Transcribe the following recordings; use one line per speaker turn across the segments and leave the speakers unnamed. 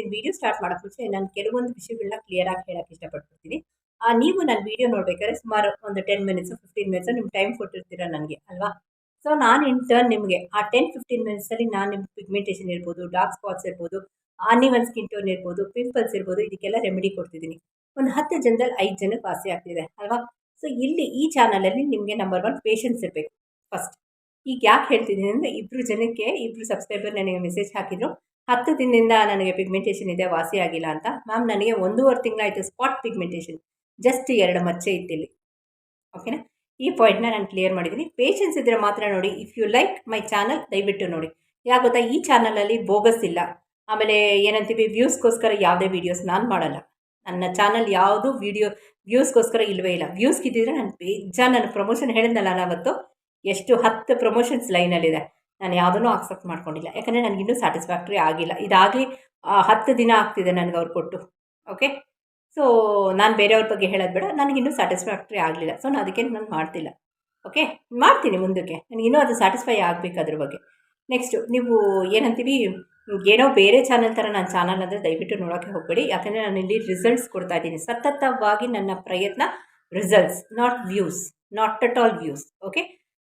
ಇವತ್ತಿನ video start ಮಾಡೋಕ್ಕೆ ಮುಂಚೆ ನಾನು ಕೆಲವೊಂದು ವಿಷಯಗಳನ್ನ ಕ್ಲಿಯರಾಗಿ ಹೇಳೋಕ್ಕೆ ಆ, ನೀವು ನನ್ನ ವಿಡಿಯೋ ನೋಡ್ಬೇಕಾದ್ರೆ ಸುಮಾರು ಒಂದು ಟೆನ್ ಮಿನಿಟ್ಸು ಫಿಫ್ಟೀನ್ ಮಿನಿಟ್ಸು ನಿಮ್ಮ ಟೈಮ್ ಕೊಟ್ಟಿರ್ತೀರ ನನಗೆ ಅಲ್ವಾ? ಸೊ ನಾನು ಇನ್ ಟರ್ನ್ ನಿಮಗೆ ಆ ಟೆನ್ ಫಿಫ್ಟೀನ್ ಮಿನಿಟ್ಸಲ್ಲಿ ನಾನು ನಿಮ್ಮ ಪಿಗ್ಮೆಂಟೇಷನ್ ಇರ್ಬೋದು ಡಾರ್ಕ್ ಸ್ಪಾಟ್ಸ್ ಇರ್ಬೋದು ಆನಿವನ್ ಸ್ಕಿನ್ ಟೋನ್ ಇರ್ಬೋದು ಪಿಂಪಲ್ಸ್ ಇರ್ಬೋದು ಇದಕ್ಕೆಲ್ಲ ರೆಮಿಡಿ ಕೊಡ್ತಿದ್ದೀನಿ. ಒಂದು ಹತ್ತು ಜನದಲ್ಲಿ ಐದು ಜನಕ್ಕೆ ವಾಸಿ ಆಗ್ತಿದೆ ಅಲ್ವಾ? ಸೊ ಇಲ್ಲಿ ಈ ಚಾನಲಲ್ಲಿ ನಿಮಗೆ ನಂಬರ್ ಒನ್ ಪೇಷನ್ಸ್ ಇರಬೇಕು ಫಸ್ಟ್ ಈಗ ಯಾಕೆ ಹೇಳ್ತಿದ್ದೀನಿ ಅಂದರೆ ಇಬ್ಬರು ಜನಕ್ಕೆ ಇಬ್ಬರು ಸಬ್ಸ್ಕ್ರೈಬರ್ ನನಗೆ ಮೆಸೇಜ್ ಹಾಕಿದ್ರು. ಹತ್ತು ದಿನದಿಂದ ನನಗೆ ಪಿಗ್ಮೆಂಟೇಷನ್ ಇದೆ, ವಾಸಿ ಆಗಿಲ್ಲ ಅಂತ. ಮ್ಯಾಮ್ ನನಗೆ ಒಂದೂವರೆ ತಿಂಗಳಾಯಿತು ಸ್ಪಾಟ್ ಪಿಗ್ಮೆಂಟೇಷನ್ ಜಸ್ಟ್ ಎರಡು ಮಚ್ಚೆ ಇತ್ತಿಲ್ಲಿ ಓಕೆನಾ ಈ ಪಾಯಿಂಟ್ನ ನಾನು ಕ್ಲಿಯರ್ ಮಾಡಿದ್ದೀನಿ ಪೇಷನ್ಸ್ ಇದ್ದರೆ ಮಾತ್ರ ನೋಡಿ. If you like my channel ದಯವಿಟ್ಟು ನೋಡಿ. ಯಾಕೆ ಗೊತ್ತಾ? ಈ ಚಾನಲಲ್ಲಿ ಬೋಗಸ್ ಇಲ್ಲ. ಆಮೇಲೆ ಏನಂತೀವಿ? ವ್ಯೂಸ್ಗೋಸ್ಕರ ಯಾವುದೇ ವೀಡಿಯೋಸ್ ನಾನು ಮಾಡಲ್ಲ. ನನ್ನ ಚಾನಲ್ ಯಾವುದು ವೀಡಿಯೋ ವ್ಯೂಸ್ಗೋಸ್ಕರ ಇಲ್ಲವೇ ಇಲ್ಲ. ವ್ಯೂಸ್ಗಿದ್ದಿದ್ರೆ ನಾನು ಬೇಜಾ ನಾನು ಪ್ರಮೋಷನ್ ಹೇಳಿದ್ನಲ್ಲ ನಾನು ಅವತ್ತು. ಎಷ್ಟು ಹತ್ತು ಪ್ರಮೋಷನ್ಸ್ ಲೈನಲ್ಲಿದೆ ನಾನು ಯಾವುದನ್ನು ಆಕ್ಸೆಪ್ಟ್ ಮಾಡ್ಕೊಂಡಿಲ್ಲ. ಯಾಕಂದರೆ ನನಗಿನ್ನೂ ಸ್ಯಾಟಿಸ್ಫ್ಯಾಕ್ಟ್ರಿ ಆಗಿಲ್ಲ. ಇದಾಗಲಿ ಹತ್ತು ದಿನ ಆಗ್ತಿದೆ ನನಗೆ ಅವ್ರು ಕೊಟ್ಟು. ಓಕೆ ಸೊ ನಾನು ಬೇರೆಯವ್ರ ಬಗ್ಗೆ ಹೇಳೋದು ಬೇಡ. ನನಗಿನ್ನೂ ಸ್ಯಾಟಿಸ್ಫ್ಯಾಕ್ಟ್ರಿ ಆಗಲಿಲ್ಲ. ಸೊ ನಾನು ಅದಕ್ಕೆ ನಾನು ಮಾಡ್ತಿಲ್ಲ. ಓಕೆ ಮಾಡ್ತೀನಿ ಮುಂದಕ್ಕೆ. ನನಗಿನ್ನೂ ಅದು ಸ್ಯಾಟಿಸ್ಫೈ ಆಗಬೇಕು ಅದ್ರ ಬಗ್ಗೆ. ನೆಕ್ಸ್ಟು ನೀವು ಏನಂತೀವಿ ಏನೋ ಬೇರೆ ಚಾನಲ್ ಥರ ನನ್ನ ಚಾನಲ್ ಅಂದರೆ ದಯವಿಟ್ಟು ನೋಡೋಕ್ಕೆ ಹೋಗಬೇಡಿ. ಯಾಕಂದರೆ ನಾನು ಇಲ್ಲಿ ರಿಸಲ್ಟ್ಸ್ ಕೊಡ್ತಾ ಇದ್ದೀನಿ. ಸತತವಾಗಿ ನನ್ನ ಪ್ರಯತ್ನ results not views not at all views okay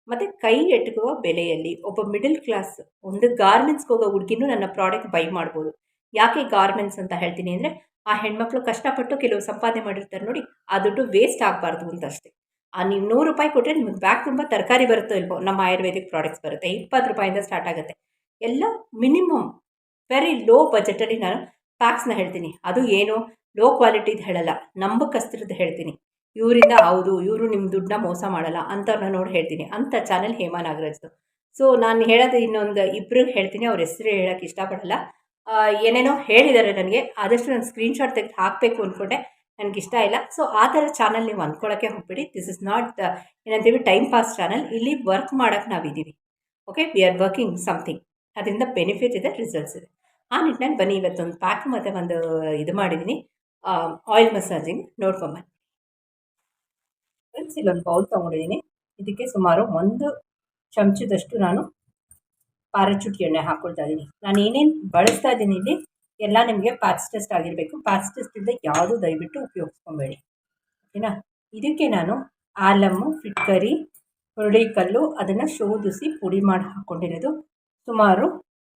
ಮತ್ತು ಕೈ ಎಟುಕುವ ಬೆಲೆಯಲ್ಲಿ ಒಬ್ಬ ಮಿಡಲ್ ಕ್ಲಾಸ್ ಒಂದು ಗಾರ್ಮೆಂಟ್ಸ್ಗೆ ಹೋಗೋ ಹುಡುಗಿನೂ ನನ್ನ ಪ್ರಾಡಕ್ಟ್ ಬೈ ಮಾಡ್ಬೋದು. ಯಾಕೆ ಗಾರ್ಮೆಂಟ್ಸ್ ಅಂತ ಹೇಳ್ತೀನಿ ಅಂದರೆ, ಆ ಹೆಣ್ಮಕ್ಳು ಕಷ್ಟಪಟ್ಟು ಕೆಲವು ಸಂಪಾದನೆ ಮಾಡಿರ್ತಾರೆ ನೋಡಿ, ಆ ದುಡ್ಡು ವೇಸ್ಟ್ ಆಗಬಾರ್ದು ಅಂತ ಅಷ್ಟೇ ಆ ನೀವು ನೂರು ರೂಪಾಯಿ ಕೊಟ್ಟರೆ ನಿಮಗೆ ಬ್ಯಾಗ್ ತುಂಬ ತರಕಾರಿ ಬರುತ್ತೋ ಇಲ್ವೋ, ನಮ್ಮ ಆಯುರ್ವೇದಿಕ್ ಪ್ರಾಡಕ್ಟ್ಸ್ ಬರುತ್ತೆ, ಇಪ್ಪತ್ತು ರೂಪಾಯಿಂದ ಸ್ಟಾರ್ಟ್ ಆಗುತ್ತೆ. ಎಲ್ಲ ಮಿನಿಮಮ್ ವೆರಿ ಲೋ ಬಜೆಟಲ್ಲಿ ನಾನು ಪ್ಯಾಕ್ಸ್ನ ಹೇಳ್ತೀನಿ. ಅದು ಏನು? ಲೋ ಕ್ವಾಲಿಟಿದು ಹೇಳಲ್ಲ ನಂಬಕಸ್ತ್ರದ್ದು ಹೇಳ್ತೀನಿ. ಇವರಿಂದ ಹೌದು, ಇವರು ನಿಮ್ಮ ದುಡ್ಡನ್ನ ಮೋಸ ಮಾಡಲ್ಲ ಅಂಥವ್ರನ್ನ ನೋಡಿ ಹೇಳ್ತೀನಿ. ಅಂಥ ಚಾನಲ್ ಹೇಮಾ ನಾಗರಾಜ್ದು. ಸೊ ನಾನು ಹೇಳೋದು ಇನ್ನೊಂದು ಇಬ್ಬರಿಗೆ ಹೇಳ್ತೀನಿ, ಅವ್ರ ಹೆಸರು ಹೇಳೋಕ್ಕೆ ಇಷ್ಟಪಡಲ್ಲ. ಏನೇನೋ ಹೇಳಿದ್ದಾರೆ ನನಗೆ, ಆದಷ್ಟು ನಾನು ಸ್ಕ್ರೀನ್ಶಾಟ್ ತೆಗೆದು ಹಾಕಬೇಕು ಅಂದ್ಕೊಂಡೆ ನನಗೆ ಇಷ್ಟ ಇಲ್ಲ. ಸೊ ಆ ಥರ ಚಾನಲ್ ನೀವು ಅಂದ್ಕೊಳ್ಳೋಕ್ಕೆ ಹೋಗ್ಬಿಡಿ. ದಿಸ್ ಇಸ್ ನಾಟ್ ಏನಂತೀವಿ ಟೈಮ್ ಪಾಸ್ ಚಾನಲ್ ಇಲ್ಲಿ ವರ್ಕ್ ಮಾಡೋಕ್ಕೆ ನಾವಿದ್ದೀವಿ. Okay we are working something ಅದರಿಂದ ಬೆನಿಫಿಟ್ ಇದೆ ರಿಸಲ್ಟ್ಸ್ ಇದೆ. ಆ ನಿಟ್ಟಿನಲ್ಲಿ ಬನ್ನಿ, ಇವತ್ತೊಂದು ಪ್ಯಾಕ್ ಮತ್ತು ಒಂದು ಇದು ಮಾಡಿದ್ದೀನಿ ಆಯಿಲ್ ಮಸಾಜಿಂಗ್ ನೋಡ್ಕೊಂಬನ್ನಿ ಫ್ರೆಂಡ್ಸ್ ಇಲ್ಲೊಂದು ಬೌಲ್ ತೊಗೊಂಡಿದ್ದೀನಿ. ಇದಕ್ಕೆ ಸುಮಾರು ಒಂದು ಚಮಚದಷ್ಟು ನಾನು ಪಾರಚುಟಿ ಎಣ್ಣೆ ಹಾಕ್ಕೊಳ್ತಾ ಇದ್ದೀನಿ. ನಾನು ಏನೇನು ಬಳಸ್ತಾ ಇದ್ದೀನಿ ಇಲ್ಲಿ, ಎಲ್ಲ ನಿಮಗೆ ಪ್ಯಾಚ್ ಟೆಸ್ಟ್ ಆಗಿರಬೇಕು. ಪ್ಯಾಚ್ ಟೆಸ್ಟ್ ಇಲ್ಲದೆ ಯಾವುದೂ ದಯವಿಟ್ಟು ಉಪಯೋಗಿಸ್ಕೊಬೇಡಿ. ಓಕೆನಾ? ಇದಕ್ಕೆ ನಾನು ಆಲಮ್ಮು ಫಿಟ್ಕರಿ, ಹುರುಳಿಕಲ್ಲು ಅದನ್ನು ಶೋಧಿಸಿ ಪುಡಿ ಮಾಡಿ ಹಾಕ್ಕೊಂಡಿರೋದು ಸುಮಾರು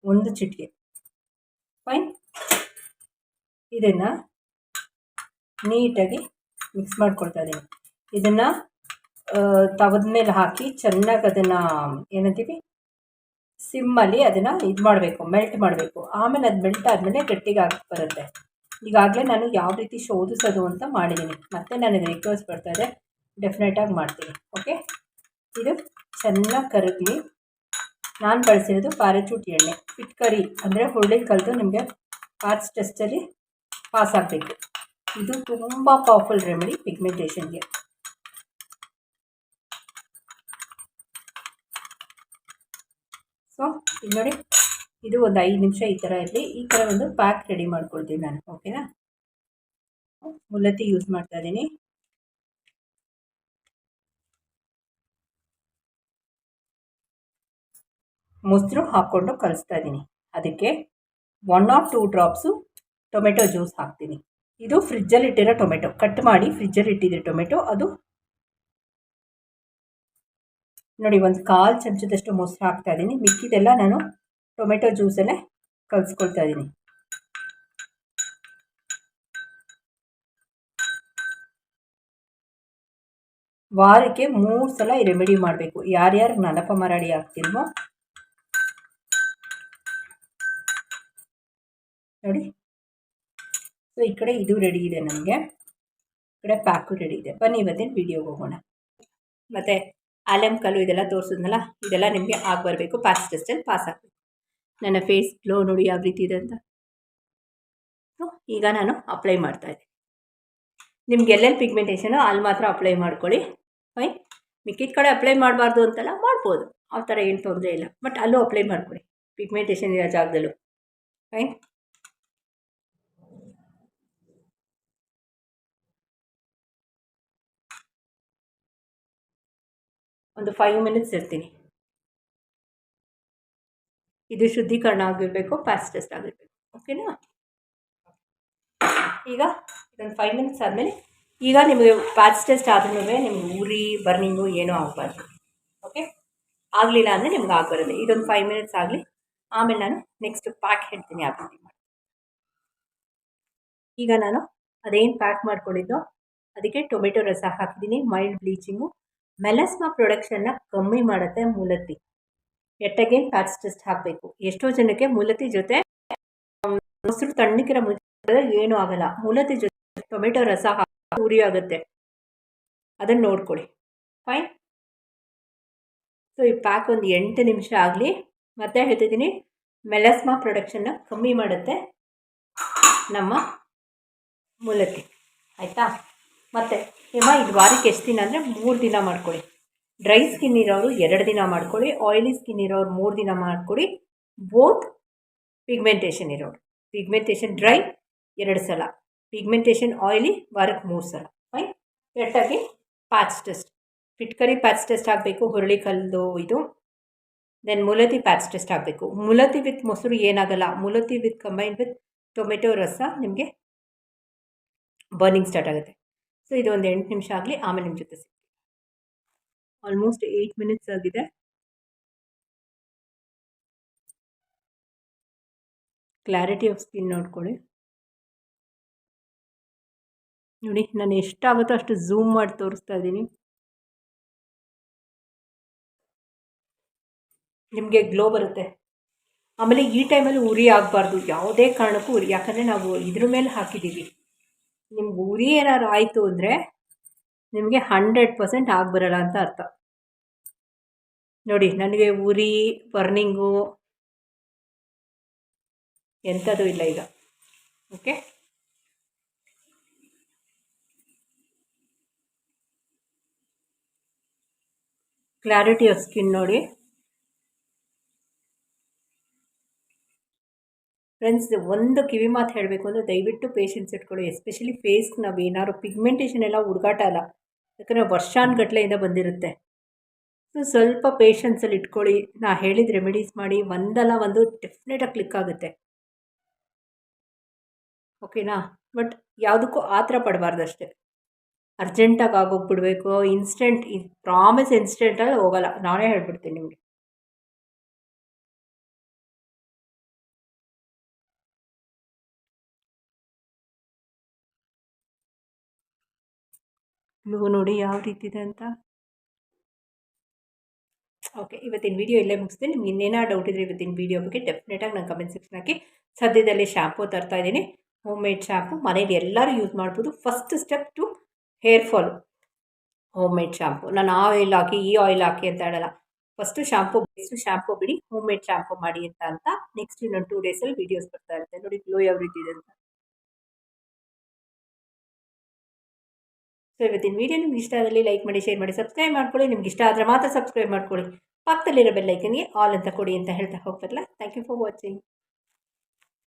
ಒಂದು ಚಿಟಿಕೆ. ಫೈನ್ ಇದನ್ನು ನೀಟಾಗಿ ಮಿಕ್ಸ್ ಮಾಡ್ಕೊಳ್ತಾ ಇದ್ದೀನಿ. ಇದನ್ನು ತವದ ಮೇಲೆ ಹಾಕಿ ಚೆನ್ನಾಗಿ ಅದನ್ನು ಏನಂತೀವಿ? ಸಿಮ್ಮಲ್ಲಿ ಅದನ್ನು ಇದು ಮಾಡಬೇಕು ಮೆಲ್ಟ್ ಮಾಡಬೇಕು. ಆಮೇಲೆ ಅದು ಮೆಲ್ಟ್ ಆದಮೇಲೆ ಗಟ್ಟಿಗೆ ಹಾಕಿ ಬರುತ್ತೆ. ಈಗಾಗಲೇ ನಾನು ಯಾವ ರೀತಿ ಶೋಧಿಸೋದು ಅಂತ ಮಾಡಿದ್ದೀನಿ ಮತ್ತೆ ನನಗೆ ರಿಕ್ವೆಸ್ಟ್ ಬರ್ತಾ ಇದೆ. ಡೆಫಿನೆಟಾಗಿ ಮಾಡ್ತೀನಿ ಓಕೆ ಇದು ಚೆನ್ನಾಗಿ ಕರಗಲಿ. ನಾನು ಬಳಸಿರೋದು ಪ್ಯಾರಚೂಟ್ ಎಣ್ಣೆ ಪಿಟ್ಕರಿ ಅಂದರೆ ಹುರುಳಿ ಕಲಿತು ನಿಮಗೆ ಪಾರ್ಟ್ಸ್ ಟೆಸ್ಟಲ್ಲಿ ಪಾಸ್ ಆಗಬೇಕು. ಇದು ತುಂಬ ಪವರ್ಫುಲ್ ರೆಮಿಡಿ ಪಿಗ್ಮೆಂಟೇಷನ್ಗೆ ಸೊ ಇದು ನೋಡಿ, ಇದು ಒಂದು ಐದು ನಿಮಿಷ ಈ ಥರ ಇರಲಿ. ಈ ಥರ ಒಂದು ಪ್ಯಾಕ್ ರೆಡಿ ಮಾಡ್ಕೊಳ್ತೀನಿ ನಾನು ಓಕೆನಾ ಮುಲ್ಲತ್ತಿ ಯೂಸ್ ಮಾಡ್ತಾ ಇದ್ದೀನಿ. ಮೊಸರು ಹಾಕ್ಕೊಂಡು ಕಲಿಸ್ತಾ ಇದ್ದೀನಿ. ಅದಕ್ಕೆ one of two drops tomato juice ಹಾಕ್ತೀನಿ. ಇದು ಫ್ರಿಜ್ಜಲ್ಲಿ ಇಟ್ಟಿರೋ ಟೊಮೆಟೊ ಕಟ್ ಮಾಡಿ ಫ್ರಿಜ್ಜಲ್ಲಿ ಇಟ್ಟಿದ್ದೀರಿ ಟೊಮೆಟೊ ಅದು ನೋಡಿ, ಒಂದು ಕಾಲು ಚಮಚದಷ್ಟು ಮೊಸರು ಹಾಕ್ತಾ ಇದ್ದೀನಿ. ಮಿಕ್ಕಿದೆಲ್ಲ ನಾನು ಟೊಮೆಟೊ ಜ್ಯೂಸಲ್ಲೇ ಕಲಿಸ್ಕೊಳ್ತಾ ಇದ್ದೀನಿ. ವಾರಕ್ಕೆ ಮೂರು ಸಲ ಈ ರೆಮಿಡಿ ಮಾಡಬೇಕು. ಯಾರ್ಯಾರು ನಲಪ ಮರಾಡಿ ಆಗ್ತಿಲ್ವೋ. ನೋಡಿ. ಸೊ ಈ ಕಡೆ ಇದು ರೆಡಿ ಇದೆ ನನಗೆ ಈ ಕಡೆ ಪ್ಯಾಕು ರೆಡಿ ಇದೆ. ಬನ್ನಿ, ಇವತ್ತಿನ ವೀಡಿಯೋಗೆ ಹೋಗೋಣ. ಮತ್ತು ಆಲಮ್ ಕಲ್ಲು ಇದೆಲ್ಲ ತೋರಿಸಿದ್ನಲ್ಲ, ಇದೆಲ್ಲ ನಿಮಗೆ ಆಗಿ ಬರಬೇಕು. ಪಾಸ್ ಟೆಸ್ಟಲ್ಲಿ ಪಾಸ್ ಆಗಬೇಕು. ನನ್ನ ಫೇಸ್ ಗ್ಲೋ ನೋಡಿ ಯಾವ ರೀತಿ ಇದೆ ಅಂತ. ಈಗ ನಾನು ಅಪ್ಲೈ ಮಾಡ್ತಾ ಇದ್ದೀನಿ. ನಿಮ್ಗೆ ಎಲ್ಲೆಲ್ಲಿ ಪಿಗ್ಮೆಂಟೇಷನು ಅಲ್ಲಿ ಮಾತ್ರ ಅಪ್ಲೈ ಮಾಡ್ಕೊಳ್ಳಿ. ಫೈನ್ ಮಿಕ್ಕಿದ ಕಡೆ ಅಪ್ಲೈ ಮಾಡಬಾರ್ದು ಅಂತೆಲ್ಲ, ಮಾಡ್ಬೋದು. ಆ ಥರ ಏನು ತೊಂದರೆ ಇಲ್ಲ. ಬಟ್ ಅಲ್ಲೂ ಅಪ್ಲೈ ಮಾಡ್ಕೊಳ್ಳಿ ಪಿಗ್ಮೆಂಟೇಷನ್ ಇರೋ ಜಾಗದಲ್ಲೂ. ಫೈನ್ ಒಂದು ಫೈವ್ ಮಿನಿಟ್ಸ್ ಇರ್ತೀನಿ. ಇದು ಶುದ್ಧೀಕರಣ ಆಗಿರಬೇಕು ಫಾಸ್ಟೆಸ್ಟ್ ಟೆಸ್ಟ್ ಆಗಿರಬೇಕು. ಓಕೆನಾ ಈಗ ಇದೊಂದು ಫೈವ್ ಮಿನಿಟ್ಸ್ ಆದಮೇಲೆ ಈಗ ನಿಮಗೆ ಪ್ಯಾಚ್ ಟೆಸ್ಟ್ ಆದ್ರೂ ನಿಮ್ಗೆ ಉರಿ ಬರ್ನಿಂಗು ಏನೂ ಆಗಬಾರ್ದು. ಓಕೆ ಆಗಲಿಲ್ಲ ಅಂದರೆ ನಿಮ್ಗೆ ಆಗಬಾರದು. ಇದೊಂದು ಫೈವ್ ಮಿನಿಟ್ಸ್ ಆಗಲಿ. ಆಮೇಲೆ ನಾನು ನೆಕ್ಸ್ಟ್ ಪ್ಯಾಕ್ ಹೇಳ್ತೀನಿ ಯಾವ ರೀತಿ ಮಾಡಿ ಈಗ ನಾನು ಅದೇನು ಪ್ಯಾಕ್ ಮಾಡ್ಕೊಂಡಿದ್ದೋ, ಅದಕ್ಕೆ ಟೊಮೆಟೊ ರಸ ಹಾಕಿದ್ದೀನಿ ಮೈಲ್ಡ್ ಬ್ಲೀಚಿಂಗು ಮೆಲಸ್ಮಾ ಪ್ರೊಡಕ್ಷನ್ನ ಕಮ್ಮಿ ಮಾಡುತ್ತೆ ಮೂಲತಿ. ಎಟ್ಟಗೇನು ಪ್ಯಾಚ್ ಟೆಸ್ಟ್ ಹಾಕಬೇಕು. ಎಷ್ಟೋ ಜನಕ್ಕೆ ಮೂಲತಿ ಜೊತೆ ಮೊಸರು ತಣ್ಣಿಕಿರ ಮುಂಚೆ ಏನೂ ಆಗಲ್ಲ. ಮೂಲತಿ ಜೊತೆ ಟೊಮೆಟೊ ರಸ ಹಾಕಿ ಉರಿ ಆಗುತ್ತೆ. ಅದನ್ನು ನೋಡ್ಕೊಳ್ಳಿ ಫೈನ್. ಸೊ, ಈ ಪ್ಯಾಕ್ ಒಂದು ಎಂಟು ನಿಮಿಷ ಆಗಲಿ. ಮತ್ತೆ ಹೇಳ್ತಿದ್ದೀನಿ, ಮೆಲಸ್ಮಾ ಪ್ರೊಡಕ್ಷನ್ನ ಕಮ್ಮಿ ಮಾಡುತ್ತೆ ನಮ್ಮ ಮೂಲತಿ. ಆಯಿತಾ? ಮತ್ತು ನಿಮ್ಮ ಇದು ವಾರಕ್ಕೆ ಎಷ್ಟು ದಿನ ಅಂದರೆ ಮೂರು ದಿನ ಮಾಡ್ಕೊಳ್ಳಿ ಡ್ರೈ ಸ್ಕಿನ್ ಇರೋರು ಎರಡು ದಿನ ಮಾಡ್ಕೊಳ್ಳಿ ಆಯಿಲಿ ಸ್ಕಿನ್ ಇರೋರು ಮೂರು ದಿನ ಮಾಡ್ಕೊಳ್ಳಿ ಬೋತ್ ಪಿಗ್ಮೆಂಟೇಷನ್ ಇರೋರು. ಪಿಗ್ಮೆಂಟೇಷನ್ ಡ್ರೈ ಎರಡು ಸಲ. ಪಿಗ್ಮೆಂಟೇಷನ್ ಆಯಿಲಿ ವಾರಕ್ಕೆ ಮೂರು ಸಲ. ಫೈನ್ ಕರೆಕ್ಟಾಗಿ ಪ್ಯಾಚ್ ಟೆಸ್ಟ್ ಫಿಟ್ಕರಿ ಪ್ಯಾಚ್ ಟೆಸ್ಟ್ ಆಗಬೇಕು, ಹುರುಳಿ ಕಲ್ಲು ಇದು. ದೆನ್ ಮುಲತಿ ಪ್ಯಾಚ್ ಟೆಸ್ಟ್ ಆಗಬೇಕು. ಮುಲತಿ ವಿತ್ ಮೊಸರು ಏನಾಗಲ್ಲ. ಮುಲತಿ ವಿತ್ ಕಂಬೈನ್ ವಿತ್ ಟೊಮೆಟೊ ರಸ ನಿಮಗೆ ಬರ್ನಿಂಗ್ ಸ್ಟಾರ್ಟ್ ಆಗುತ್ತೆ. ಸೊ, ಇದು ಒಂದು ಎಂಟು ನಿಮಿಷ ಆಗಲಿ, ಆಮೇಲೆ ನಿಮ್ಮ ಜೊತೆ ಸಿಗ್ತೀನಿ. ಆಲ್ಮೋಸ್ಟ್ ಏಯ್ಟ್ ಮಿನಿಟ್ಸ್ ಆಗಿದೆ. ಕ್ಲಾರಿಟಿ ಆಫ್ ಸ್ಕಿನ್ ನೋಡ್ಕೊಳ್ಳಿ. ನೋಡಿ, ನಾನು ಎಷ್ಟಾಗುತ್ತೋ ಅಷ್ಟು ಝೂಮ್ ಮಾಡಿ ತೋರಿಸ್ತಾ ಇದ್ದೀನಿ. ನಿಮಗೆ ಗ್ಲೋ ಬರುತ್ತೆ. ಆಮೇಲೆ ಈ ಟೈಮಲ್ಲಿ ಉರಿ ಆಗಬಾರ್ದು. ಯಾವುದೇ ಕಾರಣಕ್ಕೂ ಉರಿ. ಯಾಕಂದರೆ ನಾವು ಇದ್ರ ಮೇಲೆ ಹಾಕಿದ್ದೀವಿ. ನಿಮ್ಗೆ ಉರಿ ಏನಾದ್ರು ಆಯಿತು ಅಂದರೆ ನಿಮಗೆ ಹಂಡ್ರೆಡ್ ಪರ್ಸೆಂಟ್ ಆಗಿಬರಲ್ಲ ಅಂತ ಅರ್ಥ. ನೋಡಿ, ನನಗೆ ಉರಿ ಬರ್ನಿಂಗು ಎಂಥದ್ದು ಇಲ್ಲ ಈಗ. ಓಕೆ ಕ್ಲಾರಿಟಿ ಆಫ್ ಸ್ಕಿನ್ ನೋಡಿ. ಫ್ರೆಂಡ್ಸ್ ಒಂದು ಕಿವಿ ಮಾತು ಹೇಳಬೇಕು ಅಂದರೆ ದಯವಿಟ್ಟು ಪೇಷನ್ಸ್ ಇಟ್ಕೊಳ್ಳಿ. ಎಸ್ಪೆಷಲಿ ಫೇಸ್ ನಾವು ಏನಾದ್ರು ಪಿಗ್ಮೆಂಟೇಷನ್ ಎಲ್ಲ ಹುಡುಗಾಟ ಅಲ್ಲ. ಯಾಕಂದರೆ ವರ್ಷಾನುಗಟ್ಲೆಯಿಂದ ಬಂದಿರುತ್ತೆ. ಸೊ ಸ್ವಲ್ಪ ಪೇಷನ್ಸಲ್ಲಿ ಇಟ್ಕೊಳ್ಳಿ. ನಾ ಹೇಳಿದ ರೆಮಿಡೀಸ್ ಮಾಡಿ. ಒಂದಲ್ಲ ಒಂದು ಡೆಫಿನೆಟಾಗಿ ಕ್ಲಿಕ್ ಆಗುತ್ತೆ. ಓಕೆನಾ ಬಟ್ ಯಾವುದಕ್ಕೂ ಆ ಥರ ಪಡಬಾರ್ದು ಅಷ್ಟೇ. ಅರ್ಜೆಂಟಾಗಿ ಆಗೋಗ್ಬಿಡ್ಬೇಕು. ಇನ್ಸ್ಟೆಂಟ್ ಪ್ರಾಮಿಸ್ ಇನ್ಸ್ಟೆಂಟಲ್ಲಿ ಹೋಗಲ್ಲ. ನಾನೇ ಹೇಳ್ಬಿಡ್ತೀನಿ ನಿಮಗೆ. ನೀವು ನೋಡಿ ಯಾವ ರೀತಿ ಇದೆ ಅಂತ. ಓಕೆ ಇವತ್ತಿನ ವೀಡಿಯೋ ಇಲ್ಲೇ ಮುಗಿಸ್ತೀನಿ. ನಿಮ್ಗೆ ಇನ್ನೇನೋ ಡೌಟ್ ಇದ್ದರೆ ಇವತ್ತಿನ ವೀಡಿಯೋ ಬಗ್ಗೆ ಡೆಫಿನೆಟಾಗಿ ನಾನು ಕಮೆಂಟ್ ಸೆಕ್ಷನ್ ಹಾಕಿ. ಸದ್ಯದಲ್ಲಿ ಶಾಂಪೂ ತರ್ತಾ ಇದ್ದೀನಿ. ಹೋಮ್ ಮೇಡ್ ಶಾಂಪು ಮನೇಲಿ ಎಲ್ಲರೂ ಯೂಸ್ ಮಾಡ್ಬೋದು. First step to hair fall home made shampoo ನಾನು ಆ ಆಯಿಲ್ ಹಾಕಿ, ಈ ಆಯಿಲ್ ಹಾಕಿ ಅಂತ ಹೇಳಲ್ಲ. ಫಸ್ಟು ಶಾಂಪು ಬೆಸ್ಟು ಶಾಂಪು ಬಿಡಿ. ಹೋಮ್ ಮೇಡ್ ಶಾಂಪು ಮಾಡಿ ಅಂತ ಅಂತ. ನೆಕ್ಸ್ಟ್ ಇನ್ನೊಂದು ಟೂ ಡೇಸಲ್ಲಿ ವೀಡಿಯೋಸ್ ಬರ್ತಾ ಇರುತ್ತೆ. ನೋಡಿ ಗ್ಲೋ ಯಾವ ರೀತಿ ಇದೆ ಅಂತ. ಸೊ ಇವತ್ತಿನ ವೀಡಿಯೋ ನಿಮ್ಗೆ ಇಷ್ಟ ಆದಲ್ಲಿ ಲೈಕ್ ಮಾಡಿ ಶೇರ್ ಮಾಡಿ ಸಬ್ಸ್ಕ್ರೈಬ್ ಮಾಡ್ಕೊಳ್ಳಿ. ನಿಮ್ಗೆ ಇಷ್ಟ ಆದರೆ ಮಾತ್ರ ಸಬ್ಸ್ಕ್ರೈಬ್ ಮಾಡ್ಕೊಳ್ಳಿ. ಪಕ್ಕದಲ್ಲಿರೋ ಬೆಲ್ಲೈಕನ್ಗೆ ಆಲ್ ಅಂತ ಕೊಡಿ ಅಂತ ಹೇಳ್ತಾ ಹೋಗ್ಬರಲ್ಲ ಥ್ಯಾಂಕ್ ಯು ಫಾರ್ ವಾಚಿಂಗ್